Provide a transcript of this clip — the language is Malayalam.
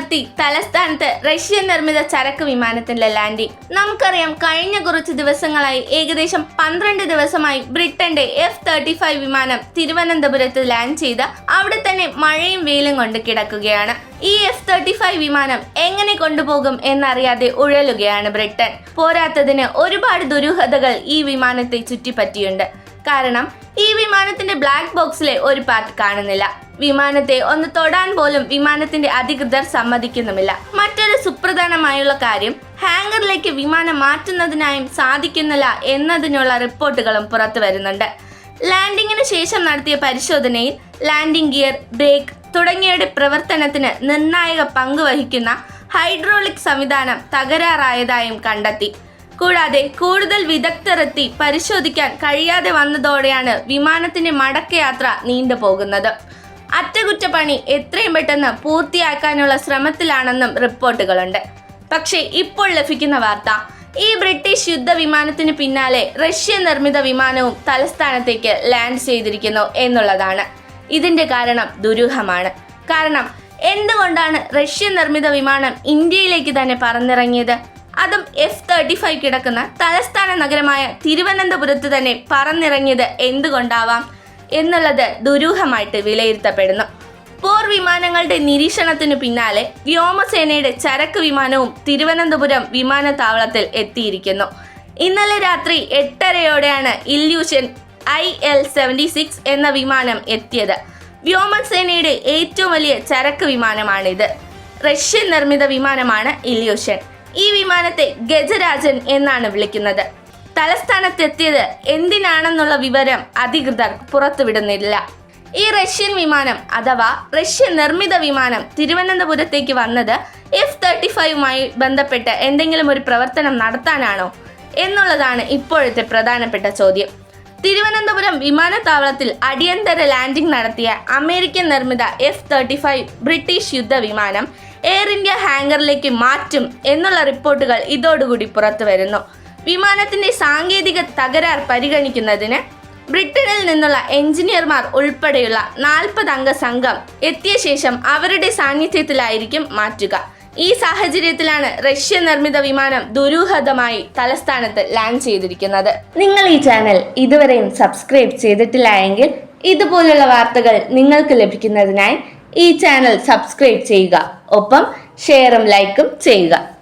നിർത്തി തലസ്ഥാനത്ത് റഷ്യൻ നിർമ്മിത ചരക്ക് വിമാനത്തിന്റെ ലാൻഡിംഗ് നമുക്കറിയാം കഴിഞ്ഞ കുറച്ച് ദിവസങ്ങളായി ഏകദേശം പന്ത്രണ്ട് ദിവസമായി ബ്രിട്ടന്റെ എഫ് തേർട്ടി ഫൈവ് വിമാനം തിരുവനന്തപുരത്ത് ലാൻഡ് ചെയ്ത് അവിടെ തന്നെ മഴയും വെയിലും കൊണ്ട് കിടക്കുകയാണ്. ഈ എഫ് തേർട്ടി ഫൈവ് വിമാനം എങ്ങനെ കൊണ്ടുപോകും എന്നറിയാതെ ഉഴലുകയാണ് ബ്രിട്ടൻ. പോരാത്തതിന് ഒരുപാട് ദുരൂഹതകൾ ഈ വിമാനത്തെ ചുറ്റിപ്പറ്റിയുണ്ട്. കാരണം ഈ വിമാനത്തിന്റെ ബ്ലാക്ക് ബോക്സിലെ ഒരു പാർട്ട് കാണുന്നില്ല. വിമാനത്തെ ഒന്ന് തൊടാൻ പോലും വിമാനത്തിന്റെ അധികൃതർ സമ്മതിക്കുന്നുമില്ല. മറ്റൊരു സുപ്രധാനമായുള്ള കാര്യം ഹാങ്കറിലേക്ക് വിമാനം മാറ്റുന്നതിനായും സാധിക്കുന്നില്ല എന്നതിനുള്ള റിപ്പോർട്ടുകളും പുറത്തു വരുന്നുണ്ട്. ലാൻഡിങ്ങിന് ശേഷം നടത്തിയ പരിശോധനയിൽ ലാൻഡിംഗ് ഗിയർ ബ്രേക്ക് തുടങ്ങിയവയുടെ പ്രവർത്തനത്തിന് നിർണായക പങ്ക് വഹിക്കുന്ന ഹൈഡ്രോളിക് സംവിധാനം തകരാറായതായും കണ്ടെത്തി. കൂടാതെ കൂടുതൽ വിദഗ്ധരെത്തി പരിശോധിക്കാൻ കഴിയാതെ വന്നതോടെയാണ് വിമാനത്തിന്റെ മടക്കയാത്ര നീണ്ടുപോകുന്നത് അറ്റകുറ്റപ്പണി എത്രയും പെട്ടെന്ന് പൂർത്തിയാക്കാനുള്ള ശ്രമത്തിലാണെന്നും റിപ്പോർട്ടുകളുണ്ട്. പക്ഷേ ഇപ്പോൾ ലഭിക്കുന്ന വാർത്ത ഈ ബ്രിട്ടീഷ് യുദ്ധവിമാനത്തിന് പിന്നാലെ റഷ്യ നിർമ്മിത വിമാനവും തലസ്ഥാനത്തേക്ക് ലാൻഡ് ചെയ്തിരിക്കുന്നു എന്നുള്ളതാണ്. ഇതിന്റെ കാരണം ദുരൂഹമാണ്. കാരണം എന്തുകൊണ്ടാണ് റഷ്യ നിർമ്മിത വിമാനം ഇന്ത്യയിലേക്ക് തന്നെ പറന്നിറങ്ങിയത്? അതും എഫ് തേർട്ടി ഫൈവ് കിടക്കുന്ന തലസ്ഥാന നഗരമായ തിരുവനന്തപുരത്ത് തന്നെ പറന്നിറങ്ങിയത് എന്തുകൊണ്ടാവാം എന്നുള്ളത് ദുരൂഹമായിട്ട് വിലയിരുത്തപ്പെടുന്നു. പോർ വിമാനങ്ങളുടെ നിരീക്ഷണത്തിനു പിന്നാലെ വ്യോമസേനയുടെ ചരക്ക് വിമാനവും തിരുവനന്തപുരം വിമാനത്താവളത്തിൽ എത്തിയിരിക്കുന്നു. ഇന്നലെ രാത്രി എട്ടരയോടെയാണ് Ilyushin I L seventy six എന്ന വിമാനം എത്തിയത്. വ്യോമസേനയുടെ ഏറ്റവും വലിയ ചരക്ക് വിമാനമാണിത്. റഷ്യൻ നിർമ്മിത വിമാനമാണ് ഇല്യൂഷൻ. ഈ വിമാനത്തെ ഗജരാജൻ എന്നാണ് വിളിക്കുന്നത്. തലസ്ഥാനത്തെത്തിയത് എന്തിനാണെന്നുള്ള വിവരം അധികൃതർ പുറത്തുവിടുന്നില്ല. ഈ റഷ്യൻ വിമാനം അഥവാ റഷ്യൻ നിർമ്മിത വിമാനം തിരുവനന്തപുരത്തേക്ക് വന്നത് എഫ് തേർട്ടി ഫൈവുമായി ബന്ധപ്പെട്ട് എന്തെങ്കിലും ഒരു പ്രവർത്തനം നടത്താനാണോ എന്നുള്ളതാണ് ഇപ്പോഴത്തെ പ്രധാനപ്പെട്ട ചോദ്യം. തിരുവനന്തപുരം വിമാനത്താവളത്തിൽ അടിയന്തര ലാൻഡിംഗ് നടത്തിയ അമേരിക്കൻ നിർമ്മിത എഫ് തേർട്ടി ഫൈവ് ബ്രിട്ടീഷ് യുദ്ധവിമാനം എയർ ഇന്ത്യ ഹാങ്കറിലേക്ക് മാറ്റും എന്നുള്ള റിപ്പോർട്ടുകൾ ഇതോടുകൂടി പുറത്തു വരുന്നു. വിമാനത്തിന്റെ സാങ്കേതിക തകരാർ പരിഗണിക്കുന്നതിന് ബ്രിട്ടനിൽ നിന്നുള്ള എഞ്ചിനീയർമാർ ഉൾപ്പെടെയുള്ള നാൽപ്പത് അംഗ സംഘം എത്തിയ ശേഷം അവരുടെ സാന്നിധ്യത്തിലായിരിക്കും മാറ്റുക. ഈ സാഹചര്യത്തിലാണ് റഷ്യ നിർമ്മിത വിമാനം ദുരൂഹതമായി തലസ്ഥാനത്ത് ലാൻഡ് ചെയ്തിരിക്കുന്നത്. നിങ്ങൾ ഈ ചാനൽ ഇതുവരെയും സബ്സ്ക്രൈബ് ചെയ്തിട്ടില്ല എങ്കിൽ ഇതുപോലുള്ള വാർത്തകൾ നിങ്ങൾക്ക് ലഭിക്കുന്നതിനായി ഈ ചാനൽ സബ്സ്ക്രൈബ് ചെയ്യുക. ഒപ്പം ഷെയറും ലൈക്കും ചെയ്യുക.